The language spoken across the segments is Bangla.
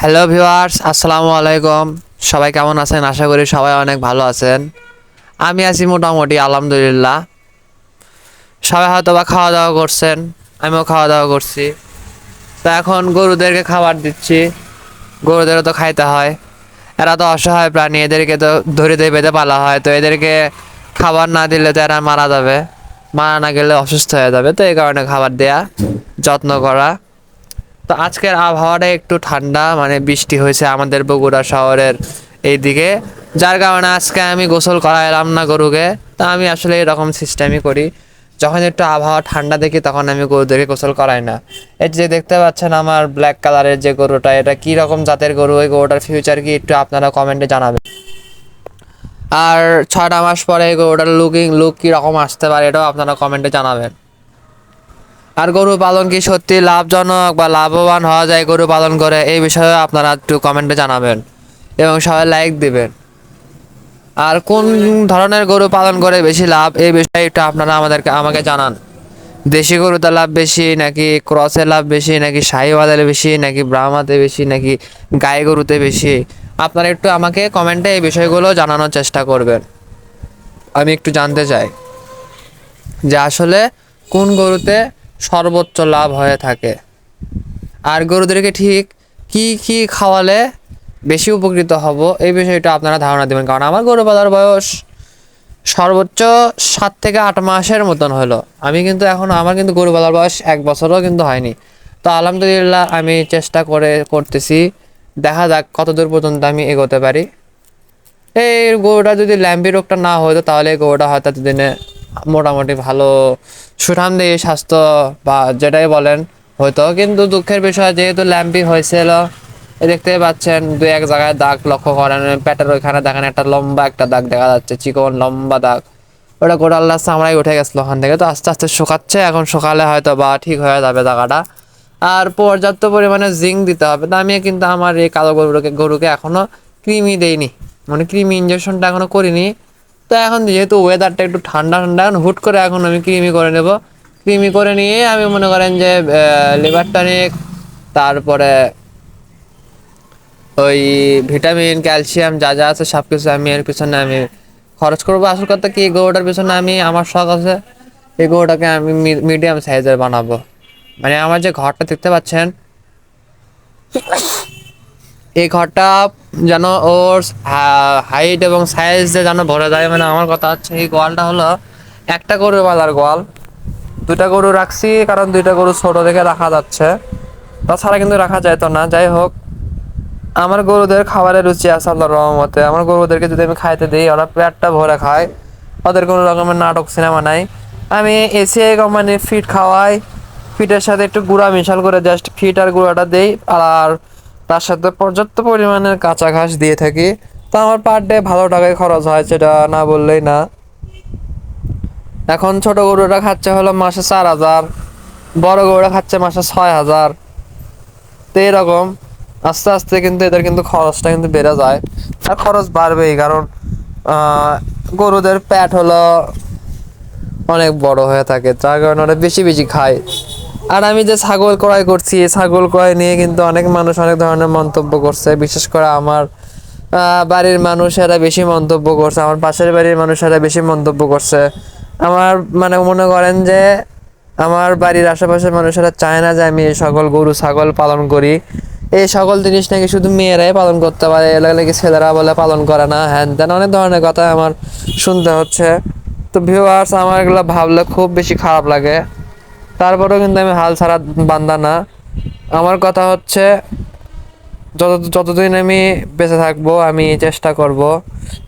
হ্যালো ভিউয়ার্স আসসালামু আলাইকুম সবাই কেমন আছেন? আশা করি সবাই অনেক ভালো আছেন। আমি আছি মোটামুটি, আলহামদুলিল্লাহ। সবাই হয়তো বা খাওয়া দাওয়া করছেন। আমিও খাওয়া দাওয়া করছি। তো এখন গরুদেরকে খাবার দিচ্ছি। গরুদেরও তো খাইতে হয়। এরা তো অসহায় প্রাণী, এদেরকে তো ধরে ধরে বেঁধে পালা হয়। তো এদেরকে খাবার না দিলে তো এরা মারা যাবে। মারা না গেলে অসুস্থ হয়ে যাবে। তো এই কারণে খাবার দেয়া যত্ন করা। তো আজকের আবহাওয়াটা একটু ঠান্ডা মানে বৃষ্টি হয়েছে আমাদের বগুড়া শহরের এইদিকে। যার কারণে আজকে আমি গোসল করাইলাম না গরুকে। তা আমি আসলে এরকম সিস্টেমই করি। যখন একটু আবহাওয়া ঠান্ডা দেখি তখন আমি গরুদেরকে গোসল করাই না। এই যে দেখতে পাচ্ছেন আমার ব্ল্যাক কালারের যে গরুটা, এটা কি রকম জাতের গরু? ওই গরুটার ফিউচার কি একটু আপনারা কমেন্টে জানাবেন। আর ছটা মাস পরে এই গরুটার লুকিং লুক কি রকম আসতে পারে, এটাও আপনারা কমেন্টে জানাবেন। আর গরু পালন কি সত্যি লাভজনক বা লাভবান হওয়া যায় গরু পালন করে? এই বিষয়ে আপনারা একটু কমেন্টে জানাবেন এবং সবাই লাইক দিবেন। আর কোন ধরনের গরু পালন করে বেশি লাভ? এই বিষয়ে একটু আপনারা আমাদেরকে, আমাকে জানান। দেশি গরুতে লাভ বেশি, নাকি ক্রসে লাভ বেশি, নাকি শাহিওয়ালের বেশি, নাকি ব্রাহ্মাতে বেশি, নাকি গায়ে গরুতে বেশি? আপনারা একটু আমাকে কমেন্টে এই বিষয়গুলো জানানোর চেষ্টা করবেন। আমি একটু জানতে চাই যে আসলে কোন গরুতে সর্বোচ্চ লাভ হয়ে থাকে। আর গরুদেরকে ঠিক কি কি খাওয়ালে বেশি উপকৃত হব, এই বিষয়টা আপনারা ধারণা দেবেন। কারণ আমার গরু পালার বয়স সর্বোচ্চ সাত থেকে আট মাসের মতন হলো। আমি কিন্তু এখন, আমার কিন্তু গরু পালার বয়স এক বছরও কিন্তু হয়নি। তো আলহামদুলিল্লাহ আমি চেষ্টা করে করতেছি। দেখা যাক কত দূর পর্যন্ত আমি এগোতে পারি। এই গরুটা যদি ল্যাম্বি রোগটা না হতো, তাহলে এই গরুটা হয়তো দিনে মোটামুটি ভালো সুঠাম দিয়ে স্বাস্থ্য বা যেটাই বলেন, হয়তো। কিন্তু দুঃখের বিষয়, যেহেতু ল্যাম্পি হয়েছিল দেখতে পাচ্ছেন, দু এক জায়গায় দাগ লক্ষ্য করেন পেটের ওইখানে দেখেন, একটা লম্বা একটা দাগ দেখা যাচ্ছে, চিকন লম্বা দাগ। ওটা গোটা চামড়াই উঠে গেছিল ওখান থেকে। তো আস্তে আস্তে শুকাচ্ছে, এখন সকালে হয়তো বা ঠিক হয়ে যাবে জায়গাটা আর পর্যাপ্ত পরিমাণে জিঙ্ক দিতে হবে। তো আমি কিন্তু আমার এই কালো গরুকে গরুকে এখনও কৃমি দেইনি। মানে কৃমি ইঞ্জেকশনটা এখনও করিনি। তো এখন যেহেতু ওয়েদারটা একটু ঠান্ডা ঠান্ডা, এখন হুট করে এখন আমি ক্রিমি করে নেব। ক্রিমি করে নিয়ে আমি মনে করেন যে লিভার টনিক তারপরে ওই ভিটামিন ক্যালসিয়াম যা যা আছে সব কিছু আমি এর পিছনে আমি খরচ করব। আসল কথা কি গরুটার পিছনে আমি, আমার শখ আছে, এই গরুটাকে আমি মিডিয়াম সাইজের বানাবো। মানে আমার যে ঘরটা দেখতে পাচ্ছেন, এই ঘরটা যেন ওর হাইট এবং সাইজ যেন ভরে যায় মানে আমার কথা হচ্ছে, এই গোয়ালটা হলো একটা গরু বাজার গোয়াল। দুইটা গরু রাখছি, কারণ দুইটা গরু ছোট দেখে রাখা যাচ্ছে। তাছাড়া কিন্তু রাখা যায় তো না। যাই হোক, আমার গরুদের খাবারের রুচি আছে আল্লাহর রহমতে। আমার গরুদেরকে যদি আমি খাইতে দিই, ওরা পেটটা ভরে খায়। ওদের কোনো রকমের নাটক, সিনেমা নাই। আমি এসিআই কোম্পানির ফিট খাওয়াই। ফিটের সাথে একটু গুঁড়া মিশাল করে জাস্ট ফিট আর গুঁড়াটা দিই। আর তার সাথে পর্যাপ্ত পরিমাণের কাঁচা ঘাস দিয়ে থাকি। তো আমার পার ডে ভালো টাকায় খরচ হয়, সেটা না বললেই না। এখন ছোট গরুটা খাচ্ছে হলো মাসে চার হাজার, বড় গরুটা খাচ্ছে মাসে ছয় হাজার। তো এরকম, আস্তে আস্তে কিন্তু এদের কিন্তু খরচটা কিন্তু বেড়ে যায়। আর খরচ বাড়বেই, কারণ গরুদের প্যাট হলো অনেক বড় হয়ে থাকে, যার কারণে ওরা বেশি বেশি খায়। আর আমি যে ছাগল ক্রয় করছি, এই ছাগল ক্রয় নিয়ে কিন্তু অনেক মানুষ অনেক ধরনের মন্তব্য করছে। বিশেষ করে আমার বাড়ির মানুষেরা বেশি মন্তব্য করছে, আমার পাশের বাড়ির মানুষেরা বেশি মন্তব্য করছে। আমার মানে মনে করেন যে, আমার বাড়ির আশেপাশের মানুষেরা চায় না যে আমি এই সকল গরু, ছাগল পালন করি। এই সকল জিনিস নাকি শুধু মেয়েরাই পালন করতে পারে এলাকা নাকি ছেলেরা বলে পালন করে না, হ্যান ত্যান, অনেক ধরনের কথা আমার শুনতে হচ্ছে। তো ভিউয়ার্স আমার এগুলো ভাবলে খুব বেশি খারাপ লাগে। তারপরেও কিন্তু আমি হাল ছাড়া বান্দা না। আমার কথা হচ্ছে, যত, যতদিন আমি বেঁচে থাকব, আমি চেষ্টা করব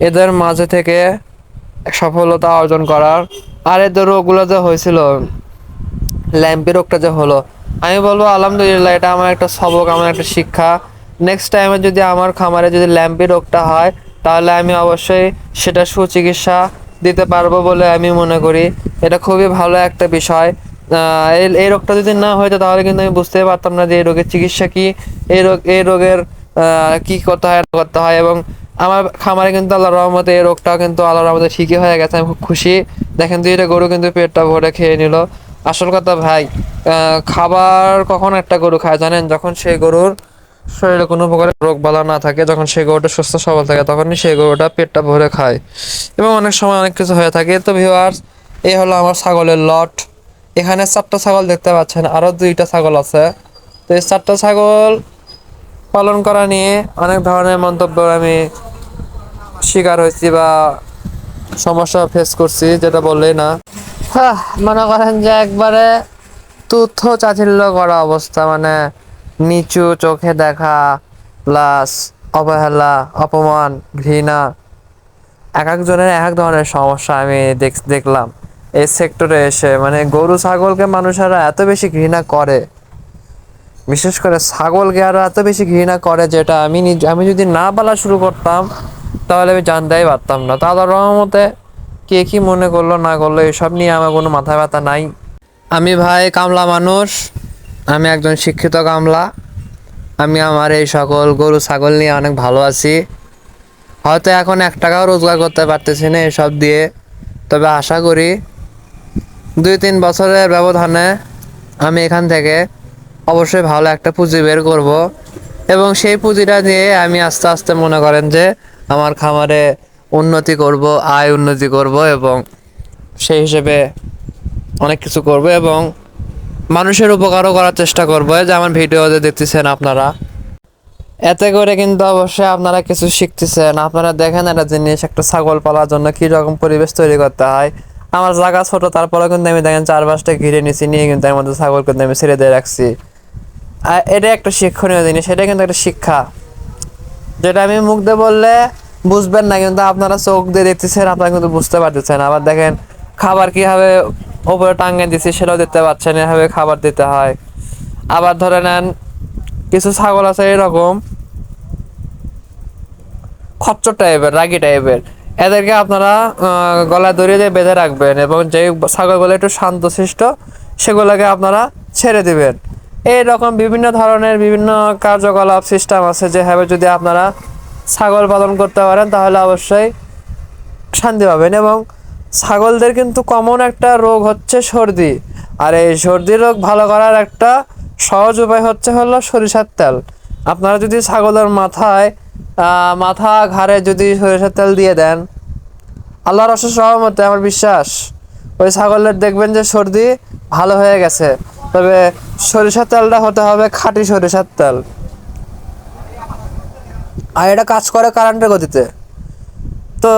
এদের মাঝে থেকে সফলতা অর্জন করার। আর এদের রোগগুলো যে হয়েছিল ল্যাম্পি রোগটা যে হলো, আমি বলব, আলহামদুলিল্লাহ, এটা আমার একটা সবক, আমার একটা শিক্ষা। নেক্সট টাইমে যদি আমার খামারে যদি ল্যাম্পি রোগটা হয়, তাহলে আমি অবশ্যই সেটা সুচিকিৎসা দিতে পারব বলে আমি মনে করি। এটা খুবই ভালো একটা বিষয়। এই রোগটা যদি না হইতো তাহলে কিন্তু আমি বুঝতেই পারতাম না যে এই রোগের চিকিৎসা কি, এই রোগ এই রোগের কি করতে হয় করতে হয় এবং আমার খামারে কিন্তু আল্লাহ রহমতে এই রোগটাও কিন্তু আল্লাহ রহমতে ঠিকই হয়ে গেছে, আমি খুব খুশি। দেখেন দুইটা গরু কিন্তু পেটটা ভরে খেয়ে নিল। আসল কথা ভাই খাবার কখন একটা গরু খায় জানেন? যখন সেই গরুর শরীরে কোনো প্রকার রোগ বালা না থাকে, যখন সেই গরুটা সুস্থ সবল থাকে, তখনই সেই গরুটা পেটটা ভরে খায়। এবং অনেক সময় অনেক কিছু হয়ে থাকে। তো ভিউয়ার্স এই হলো আমার ছাগলের লট এখানে চারটা ছাগল দেখতে পাচ্ছেন আরও দুইটা ছাগল আছে। তো এই চারটা ছাগল পালন করা নিয়ে অনেক ধরনের মন্তব্য আমি শিকার হয়েছি বা সমস্যা ফেস করছি যেটা বললেই না। হ্যাঁ, মনে করেন যে একবারে তুথ্য চাচিল্য করা অবস্থা মানে নিচু চোখে দেখা প্লাস অবহেলা অপমান ঘৃণা এক একজনের এক এক ধরনের সমস্যা আমি দেখ- দেখলাম। এই সেক্টরে এসে মানে গরু, ছাগলকে মানুষেরা এত বেশি ঘৃণা করে। বিশেষ করে ছাগলকে আরও এত বেশি ঘৃণা করে যেটা আমি আমি যদি না বলা শুরু করতাম, তাহলে আমি জানতেই পারতাম না। তাদের রহমতে কে কি মনে করল, না করল, এসব নিয়ে আমার কোনো মাথা ব্যথা নাই। আমি ভাই কামলা মানুষ, আমি একজন শিক্ষিত কামলা। আমি আমার এই সকল গরু, ছাগল নিয়ে অনেক ভালো আছি। হয়তো এখন এক টাকাও রোজগার করতে পারতেছি না এসব দিয়ে। তবে আশা করি দুই তিন বছরের ব্যবধানে আমি এখান থেকে অবশ্যই ভালো একটা পুঁজি বের করব এবং সেই পুঁজিটা দিয়ে আমি আস্তে আস্তে মনে করেন যে আমার খামারে উন্নতি করব, আয় উন্নতি করব এবং সেই হিসেবে অনেক কিছু করব এবং মানুষের উপকারও করার চেষ্টা করব। যে আমার ভিডিওতে দেখতেছেন আপনারা, এতে করে কিন্তু অবশ্যই আপনারা কিছু শিখতেছেন। আপনারা দেখেন একটা জিনিস, একটা ছাগল পালার জন্য কি রকম পরিবেশ তৈরি করতে হয় আমার জায়গা ছোট, তারপরেও কিন্তু আমি দেখেন চার পাঁচটা ঘিরে নিছি, নিয়ে কিন্তু এর মধ্যে ছাগল কিন্তু আমি ছেড়ে দিয়ে রাখছি। আর এটা একটা শিক্ষণীয় জিনিস, এটা কিন্তু একটা শিক্ষা। যেটা আমি মুখ দিয়ে বললে বুঝবেন না, কিন্তু আপনারা চোখ দিয়ে দেখতেছেন, আপনারা কিন্তু বুঝতে পারতেছেন। আবার দেখেন খাবার কীভাবে ওপরে টাঙ্গে দিছি সেটাও দেখতে পাচ্ছেন, এভাবে খাবার দিতে হয়। আবার ধরে নেন, কিছু ছাগল আছে এরকম, খচ্চর টাইপের রাগি টাইপের এদেরকে আপনারা গলায় দড়িয়ে দিয়ে বেঁধে রাখবেন এবং যে ছাগলগুলো একটু শান্তশিষ্ট সেগুলোকে আপনারা ছেড়ে দিবেন। এইরকম বিভিন্ন ধরনের বিভিন্ন কার্যকলাপ সিস্টেম আছে যেভাবে যদি আপনারা ছাগল পালন করতে পারেন, তাহলে অবশ্যই শান্তি পাবেন এবং ছাগলদের কিন্তু কমন একটা রোগ হচ্ছে সর্দি। আর এই সর্দি রোগ ভালো করার একটা সহজ উপায় হচ্ছে হলো সরিষার তেল। আপনারা যদি ছাগলের মাথায় মাথা, ঘাড়ে যদি সরিষার তেল দিয়ে দেন, আল্লাহর অশেষ সহমতে আমার বিশ্বাস, ওই ছাগলের দেখবেন যে সর্দি ভালো হয়ে গেছে। তবে সরিষার তেলটা হতে হবে খাঁটি সরিষার তেল। আর এটা কাজ করে কারেন্টের গতিতে। তো,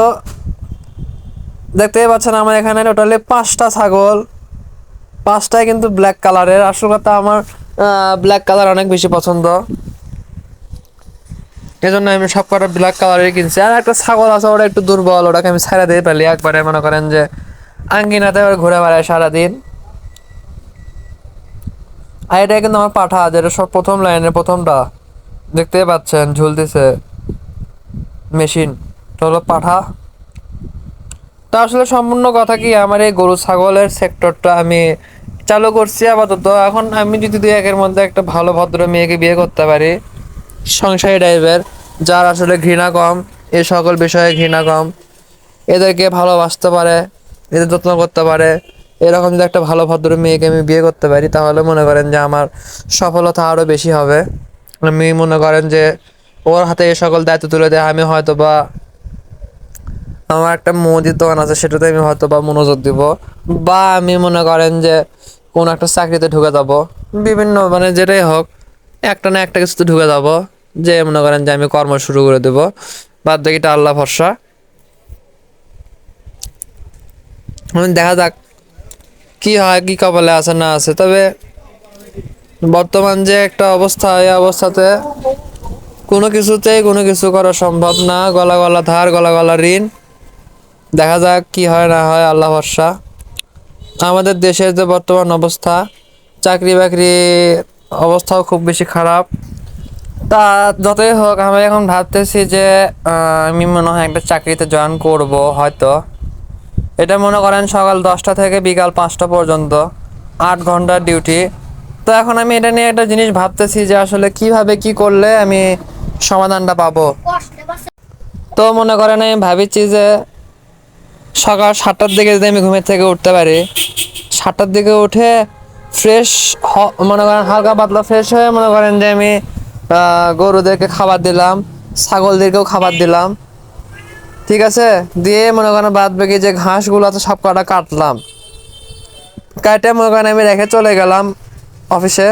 দেখতেই পাচ্ছেন আমার এখানে টোটালি পাঁচটা ছাগল। পাঁচটাই কিন্তু ব্ল্যাক কালারের আসল কথা আমার ব্ল্যাক কালার অনেক বেশি পছন্দ। এজন্য আমি সব কটা ব্ল্যাক কালারের কিনছি। আর একটা ছাগল আছে, ওটা একটু দুর্বল, ওটাকে আমি ছাড়া দিয়ে পেলি একবারে। মনে করেন যে আঙ্গিনাতে ওরা ঘুরে বেড়ায় সারাদিন। আর এটা কিন্তু আমার পাঠা, যেটা সব প্রথম লাইনের প্রথমটা। দেখতেই পাচ্ছেন, ঝুলতেছে মেশিন হলো পাঠা। তা আসলে সম্পূর্ণ কথা কি, আমার এই গরু ছাগলের সেক্টরটা আমি চালু করছি আপাতত। এখন আমি যদি দুই একের মধ্যে একটা ভালো ভদ্র মেয়েকে বিয়ে করতে পারি, সংসারী টাইপের যার আসলে ঘৃণা কম এই সকল বিষয়ে ঘৃণা কম। এদেরকে ভালোবাসতে পারে, এদের যত্ন করতে পারে। এরকম যদি একটা ভালো ভদ্র মেয়েকে আমি বিয়ে করতে পারি, তাহলে মনে করেন যে আমার সফলতা আরও বেশি হবে। আমি মনে করেন যে ওর হাতে এই সকল দায়িত্ব তুলে দেয়, আমি হয়তো বা আমার একটা মুদির দোকান আছে, সেটাতে আমি হয়তো বা মনোযোগ দিব। বা আমি মনে করেন যে কোন একটা চাকরিতে ঢুকে যাব। বিভিন্ন মানে যেটাই হোক, একটা না একটা কিছুতে ঢুকে যাব। যে মনে করেন যে আমি কর্ম শুরু করে দেব, বাদ বাকিটা আল্লাহ ভরসা। দেখা যাক কি হয়, কি কপালে আছে, না আছে। তবে বর্তমান যে একটা অবস্থা, এই অবস্থাতে কোনো কিছুতেই কোনো কিছু করা সম্ভব না। গলা গলা ধার, গলা গলা ঋণ। দেখা যাক কি হয়, না হয়, আল্লাহ ভরসা। আমাদের দেশের যে বর্তমান অবস্থা, চাকরি বাকরি অবস্থাও খুব বেশি খারাপ। তা যতই হোক আমি এখন ভাবতেছি যে আমি মনে হয় একটা চাকরিতে জয়েন করব হয়তো। এটা মনে করেন সকাল দশটা থেকে বিকাল পাঁচটা পর্যন্ত, আট ঘণ্টার ডিউটি তো এখন আমি এটা নিয়ে একটা জিনিস ভাবতেছি যে, আসলে কীভাবে কি করলে আমি সমাধানটা পাবো। তো মনে করেন আমি ভাবিছি যে, সকাল সাতটার দিকে যদি আমি ঘুমের থেকে উঠতে পারি, সাতটার দিকে উঠে ফ্রেশ মনে করেন হালকা পাতলা ফ্রেশ হয়ে মনে করেন যে আমি গরুদেরকে খাবার দিলাম, ছাগলদেরকেও খাবার দিলাম। ঠিক আছে? দিয়ে মনে করেন বাদ বাকি যে ঘাসগুলো আছে, সব কটা কাটলাম। কাটে মনে করেন আমি রেখে চলে গেলাম অফিসে।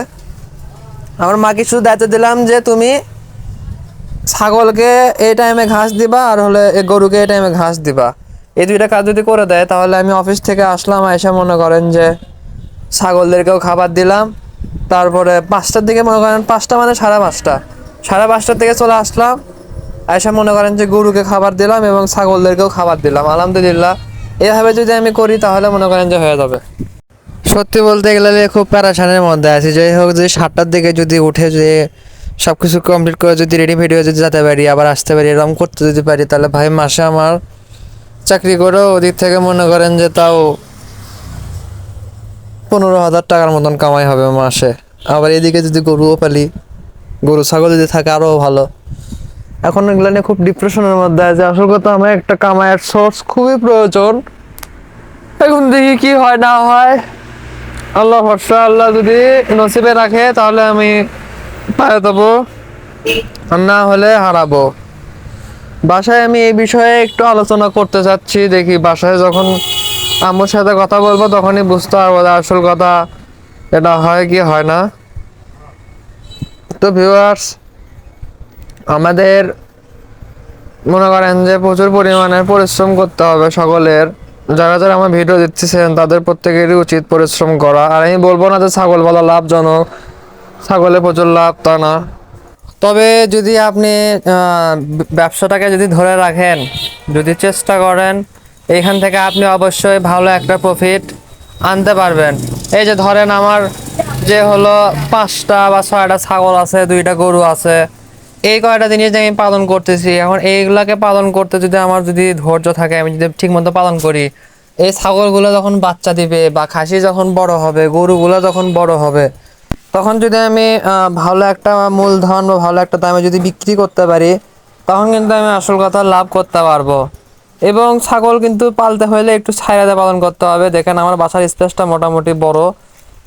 আমার মাকে শুধু দায়িত্ব দিলাম যে তুমি ছাগলকে এই টাইমে ঘাস দিবা আর হলে গরুকে এই টাইমে ঘাস দিবা। এই দুইটা কাজ যদি করে দেয়, তাহলে আমি অফিস থেকে আসলাম, এসে মনে করেন যে ছাগলদেরকেও খাবার দিলাম। তারপরে পাঁচটার দিকে মনে করেন, পাঁচটা মানে সাড়ে পাঁচটা। সাড়ে পাঁচটার দিকে চলে আসলাম, এসে মনে করেন যে গরুকে খাবার দিলাম এবং ছাগলদেরকেও খাবার দিলাম। আলহামদুলিল্লাহ, এভাবে যদি আমি করি তাহলে মনে করেন যে হয়ে যাবে। সত্যি বলতে গেলে খুব প্যারাশানের মধ্যে আছি। যাই হোক, যে সাতটার দিকে যদি উঠে যে সব কিছু কমপ্লিট করে যদি রেডি ফেডি হয়ে যদি যেতে পারি, আবার আসতে পারি, এরকম করতে যদি পারি, তাহলে ভাই মাসে আমার চাকরি করেও ওদিক থেকে মনে করেন যে তাও পনেরো হাজার টাকার মতন কামাই হবে মাসে। আবার এদিকে যদি গরুও পালি, গরু, ছাগল যদি থাকে আরও ভালো। এখন এগুলো নিয়ে খুব ডিপ্রেশনের মধ্যে আছে। আসল কথা, আমার একটা কামাইয়ের সোর্স খুবই প্রয়োজন। এখন দেখি কি হয়, না হয়। আল্লাহ ভরসা, আল্লাহ যদি নসিবে রাখে, তাহলে আমি পায়ে দেবো আর না হলে হারাবো। বাসায় আমি এই বিষয়ে একটু আলোচনা করতে চাচ্ছি দেখি বাসায় যখন আম্মুর সাথে কথা বলব, তখনই বুঝতে পারব আসল কথা এটা হয় কি হয় না। তো ভিউয়ার্স আমাদের মনে করেন যে প্রচুর পরিমাণে পরিশ্রম করতে হবে সকলের। যারা যারা আমার ভিডিও দিচ্ছেন তাদের প্রত্যেকেরই উচিত পরিশ্রম করা। আর আমি বলব না যে ছাগল বলা লাভজনক, ছাগলে প্রচুর লাভ তা না। তবে যদি আপনি ব্যবসাটাকে যদি ধরে রাখেন, যদি চেষ্টা করেন এখান থেকে আপনি অবশ্যই ভালো একটা প্রফিট আনতে পারবেন। এই যে ধরেন আমার যে হলো পাঁচটা বা ছয়টা ছাগল আছে, দুইটা গরু আছে, এই কয়টা জিনিস আমি পালন করতেছি, এখন এইগুলাকে পালন করতে যদি আমার যদি ধৈর্য থাকে, আমি যদি ঠিক মতো পালন করি, এই ছাগলগুলো যখন বাচ্চা দিবে বা খাসি যখন বড় হবে, গরুগুলো যখন বড় হবে, তখন যদি আমি ভালো একটা মূলধন বা ভালো একটা দামে যদি বিক্রি করতে পারি, তখন কিন্তু আমি আসল কথা লাভ করতে পারব। এবং ছাগল কিন্তু পালতে হলে একটু ছায়াতে পালন করতে হবে। দেখেন আমার বাসার স্পেসটা মোটামুটি বড়।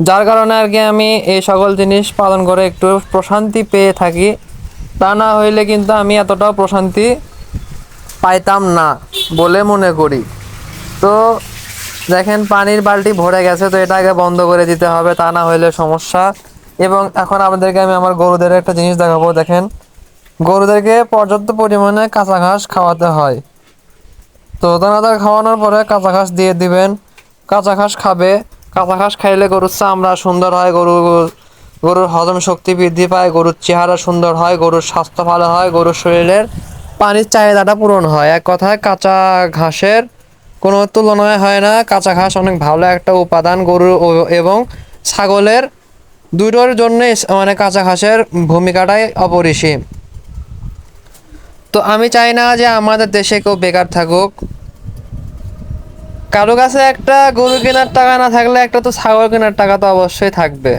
যার কারণে আর কি আমি এই সকল জিনিস পালন করে একটু প্রশান্তি পেয়ে থাকি। তা না হইলে কিন্তু আমি এতটাও প্রশান্তি পাইতাম না বলে মনে করি। তো দেখেন পানির বালতি ভরে গেছে, তো এটা আগে বন্ধ করে দিতে হবে, তা না হইলে সমস্যা। এবং এখন আপনাদেরকে আমি আমার গরুদের একটা জিনিস দেখাবো, দেখেন। গরুদেরকে পর্যাপ্ত পরিমাণে কাঁচা ঘাস খাওয়াতে হয়। তো দানাদার খাওয়ানোর পরে কাঁচা ঘাস দিয়ে দিবেন। কাঁচা ঘাস খাবে। কাঁচা ঘাস খাইলে গরুর চামড়া সুন্দর হয়, গরু, গরুর হজম শক্তি বৃদ্ধি পায়, গরুর চেহারা সুন্দর হয়, গরুর স্বাস্থ্য ভালো হয়, গরুর শরীরের পানির চাহিদাটা পূরণ হয়। এক কথায় কাঁচা ঘাসের কোনো তুলনায় হয় না। কাঁচা ঘাস অনেক ভালো একটা উপাদান গরুর ও- এবং ছাগলের দুটোর জন্যে মানে কাঁচা ঘাসের ভূমিকাটাই অপরিসীম। তো আমি চাই না যে আমাদের দেশে কেউ বেকার থাকুক। কারও কাছে একটা গরু কেনার টাকা না থাকলে একটা তো ছাগল কেনার টাকা তো অবশ্যই থাকবে।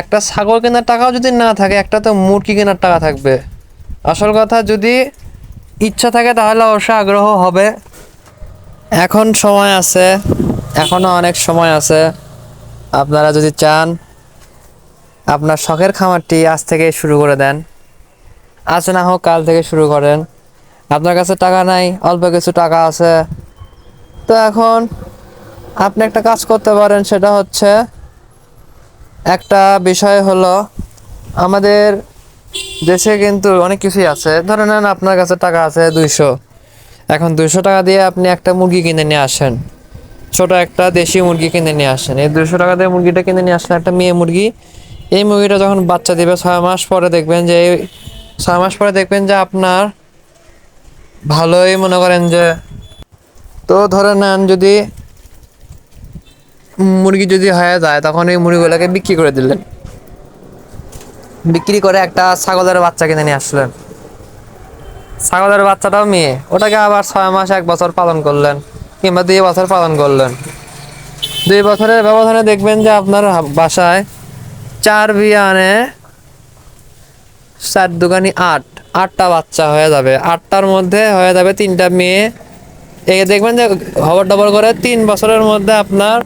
একটা ছাগল কেনার টাকাও যদি না থাকে, একটা তো মুরগি কেনার টাকা থাকবে। আসল কথা, যদি ইচ্ছা থাকে তাহলে অবশ্যই আগ্রহ হবে। এখন সময় আছে এখনও অনেক সময় আছে। আপনারা যদি চান, আপনার শখের খামারটি আজ থেকে শুরু করে দেন। আজ না হোক, কাল থেকে শুরু করেন। আপনার কাছে টাকা নাই, অল্প কিছু টাকা আছে। তো এখন আপনি একটা কাজ করতে পারেন, সেটা হচ্ছে একটা বিষয় হলো, আমাদের দেশে কিন্তু অনেক কিছুই আছে। ধরে নেন আপনার কাছে টাকা আছে দুইশো। এখন দুইশো টাকা দিয়ে আপনি একটা মুরগি কিনে নিয়ে আসেন। ছোট একটা দেশি মুরগি কিনে নিয়ে আসেন। এই দুশো টাকা দিয়ে মুরগিটা কিনে নিয়ে আসলেন একটা মেয়ে মুরগি। এই মুরগিটা যখন বাচ্চা দিবে ছয় মাস পরে দেখবেন যে ছয় মাস পরে দেখবেন যে আপনার ভালোই মনে করেন যে তো ধরে নেন যদি মুরগি যদি হয়ে যায়, তখন এই মুরগিগুলোকে বিক্রি করে দিলেন। বিক্রি করে একটা ছাগলের বাচ্চা কিনে নিয়ে আসলেন। ছাগলের বাচ্চাটাও মেয়ে, ওটাকে আবার ছয় মাস, এক বছর পালন করলেন, কিংবা দুই বছর পালন করলেন। দুই বছরের ব্যবধানে দেখবেন যে আপনার বাসায় চার বিয়ানে চার দোকানি আট, আটটা বাচ্চা হয়ে যাবে। আটটার মধ্যে হয়ে যাবে তিনটা মেয়ে। এই দেখবেন যে খবর ডবর করে তিন বছরের মধ্যে আপনার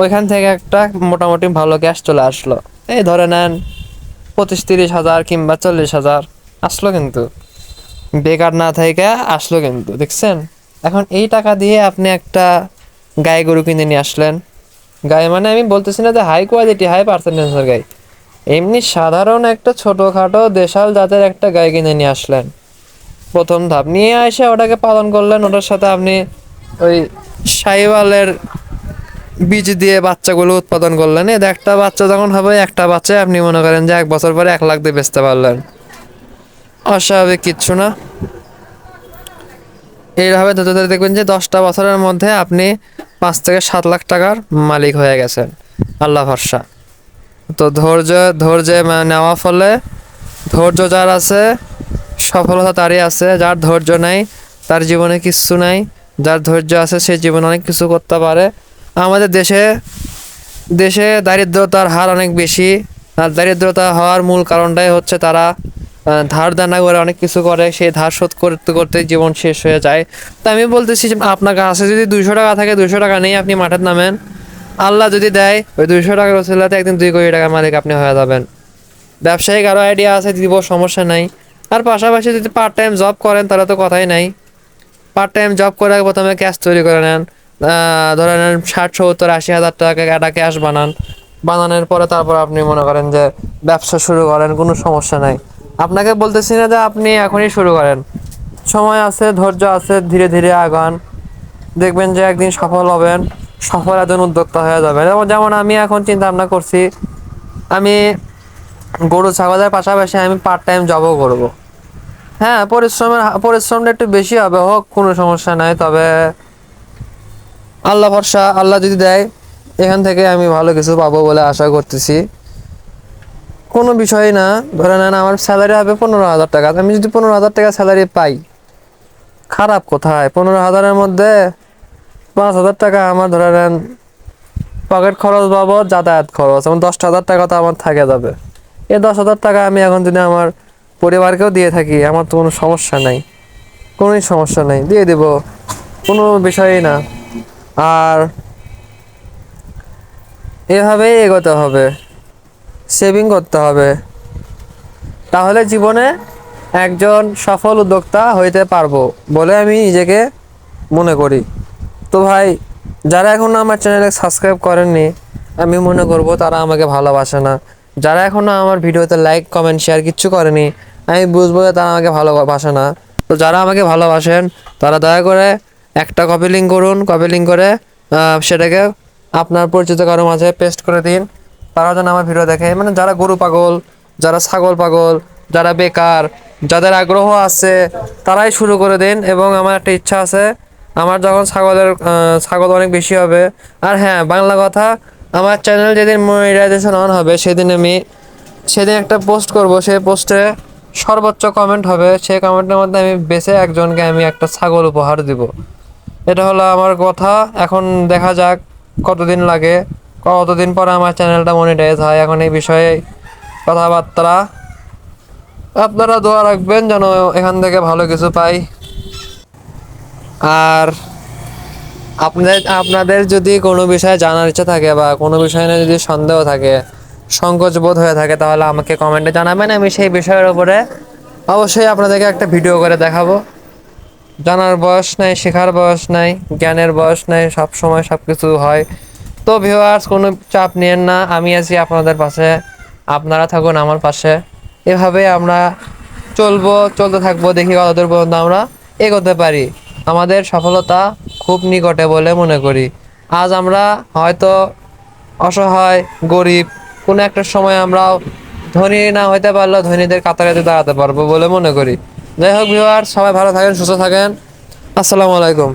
ওইখান থেকে একটা মোটামুটি ভালো গ্যাস চলে আসলো। এই ধরে নেন পঁচিশ তিরিশ হাজার কিংবা চল্লিশ হাজার আসলো কিন্তু। বেকার না থেকে আসলো কিন্তু, দেখছেন? এখন এই টাকা দিয়ে আপনি একটা গাই গরু কিনে নিয়ে আসলেন। গায়ে মানে আমি বলতেছি না যে হাই কোয়ালিটি হাই পার্সেন্টেজের গাই। এমনি সাধারণ একটা ছোটোখাটো দেশাল জাতের একটা গাই কিনে নিয়ে আসলেন। প্রথম ধাপ নিয়ে এসে ওটাকে পালন করলেন। ওটার সাথে আপনি ওই সাইওয়ালের বীজ দিয়ে বাচ্চাগুলো উৎপাদন করলেন। এতে একটা বাচ্চা যখন হবে, একটা বাচ্চায় আপনি মনে করেন যে এক বছর পরে এক লাখ দিয়ে বেচতে পারলেন। অস্বাভাবিক কিচ্ছু না। এইভাবে ধীরে ধরে দেখবেন যে দশটা বছরের মধ্যে আপনি পাঁচ থেকে সাত লাখ টাকার মালিক হয়ে গেছেন। আল্লাহ ভরসা। তো ধৈর্য ধৈর্য নেওয়া ফলে ধৈর্য যার আছে, সফলতা তারই আছে। যার ধৈর্য নাই, তার জীবনে কিচ্ছু নাই। যার ধৈর্য আছে, সে জীবনে অনেক কিছু করতে পারে। আমাদের দেশে দেশে দারিদ্রতার হার অনেক বেশি। আর দারিদ্রতা হওয়ার মূল কারণটাই হচ্ছে তারা ধার দানা করে অনেক কিছু করে। সেই ধার শোধ করতে করতে জীবন শেষ হয়ে যায়। তো আমি বলতেছি আপনার কাছে যদি দুইশো টাকা থাকে, দুইশো টাকা নেই আপনি মাঠে নামেন। আল্লাহ যদি দেয়, ওই দুইশো টাকার ওসিলাতে একদিন দুই কোটি টাকার মালিক আপনি হয়ে যাবেন। ব্যবসায়িক আরও আইডিয়া আছে, দিব, সমস্যা নাই। আর পাশাপাশি যদি পার্ট টাইম জব করেন, তাহলে তো কথাই নাই। পার্ট টাইম জব করে প্রথমে ক্যাশ তৈরি করে নেন। ধরে নেন ষাট, সত্তর, আশি হাজার টাকা একটা ক্যাশ বানান। বানানোর পরে তারপর আপনি মনে করেন যে ব্যবসা শুরু করেন, কোনো সমস্যা নাই। আপনাকে বলতেছি না যে আপনি এখনই শুরু করেন। সময় আছে, ধৈর্য আছে, ধীরে ধীরে আগান। দেখবেন যে একদিন সফল হবেন। সফল একজন উদ্যোক্তা হয়ে যাবে। যেমন আমি এখন চিন্তা ভাবনা করছি, আমি গরু, ছাগলের পাশাপাশি আমি পার্ট টাইম জবও করব। হ্যাঁ পরিশ্রমের, পরিশ্রমটা একটু বেশি হবে, হোক, কোনো সমস্যা নাই, তবে আল্লাহ ভরসা, আল্লাহ যদি দেয়, এখান থেকে আমি ভালো কিছু পাবো বলে আশা করতেছি। কোনো বিষয় না, ধরে নেন আমার স্যালারি হবে পনেরো হাজার টাকা, আমি যদি পনেরো হাজার টাকা স্যালারি পাই, খারাপ কোথায়? পনেরো হাজারের মধ্যে পাঁচ হাজার টাকা আমার ধরে নেন পকেট খরচ বাবদ যাতায়াত খরচ এবং দশ হাজার টাকা তো আমার থাকে যাবে। এই দশ হাজার টাকা আমি এখন যদি আমার পরিবারকেও দিয়ে থাকি, আমার তো কোনো সমস্যা নাই। কোনোই সমস্যা নেই, দিয়ে দেব, কোনো বিষয়ই না। আর এভাবেই এগোতে হবে সেভিং করতে হবে। তাহলে জীবনে একজন সফল উদ্যোক্তা হইতে পারব বলে আমি নিজেকে মনে করি। তো ভাই, যারা এখনও আমার চ্যানেলে সাবস্ক্রাইব করেননি, আমি মনে করব তারা আমাকে ভালোবাসে না। যারা এখনও আমার ভিডিওতে লাইক কমেন্ট শেয়ার কিচ্ছু করেনি, আমি বুঝব যে তারা আমাকে ভালোবাসে না। তো যারা আমাকে ভালোবাসেন, তারা দয়া করে একটা কপি লিঙ্ক করুন কপি লিঙ্ক করে সেটাকে আপনার পরিচিত কারও মাঝে পেস্ট করে দিন। তারা যেন আমার ভিডিও দেখে। মানে যারা গরু পাগল, যারা ছাগল পাগল, যারা বেকার, যাদের আগ্রহ আছে, তারাই শুরু করে দিন। এবং আমার একটা ইচ্ছা আছে আমার যখন ছাগলের ছাগল অনেক বেশি হবে, আর হ্যাঁ বাংলা কথা, আমার চ্যানেল যেদিন মনিটাইজেশন অন হবে, সেদিন আমি, সেদিন একটা পোস্ট করব সেই পোস্টে সর্বোচ্চ কমেন্ট হবে সেই কমেন্টের মধ্যে আমি বেছে একজনকে আমি একটা ছাগল উপহার দিব। এটা হলো আমার কথা, এখন দেখা যাক কতদিন লাগে, কতদিন পরে আমার চ্যানেলটা মনিটাইজ হয়, এখন এই বিষয়ে কথাবার্তা। আপনারা দোয়া রাখবেন যেন এখান থেকে ভালো কিছু পাই। আর আপনাদের আপনাদের যদি কোনো বিষয়ে জানার ইচ্ছা থাকে বা কোনো বিষয় নিয়ে যদি সন্দেহ থাকে সংকোচ বোধ হয়ে থাকে, তাহলে আমাকে কমেন্টে জানাবেন। আমি সেই বিষয়ের উপরে অবশ্যই আপনাদেরকে একটা ভিডিও করে দেখাবো। জানার বয়স নাই, শেখার বয়স নাই, জ্ঞানের বয়স নাই সব সময় সব কিছু হয়। তো ভিউয়ার্স কোনো চাপ নিয়েন না। আমি আছি আপনাদের পাশে, আপনারা থাকুন আমার পাশে। এভাবে আমরা চলবো, চলতে থাকব, দেখি কতদূর পর্যন্ত আমরা এগোতে পারি। আমাদের সফলতা খুব নিকটে বলে মনে করি। আজ আমরা হয়তো অসহায়, গরিব, কোনো একটা সময় আমরা ধনী না হইতে পারলেও ধনীদের কাতারে দাঁড়াতে পারব বলে মনে করি। যাই হোক ভিউয়ার সবাই ভালো থাকেন, সুস্থ থাকেন। আসসালামু আলাইকুম।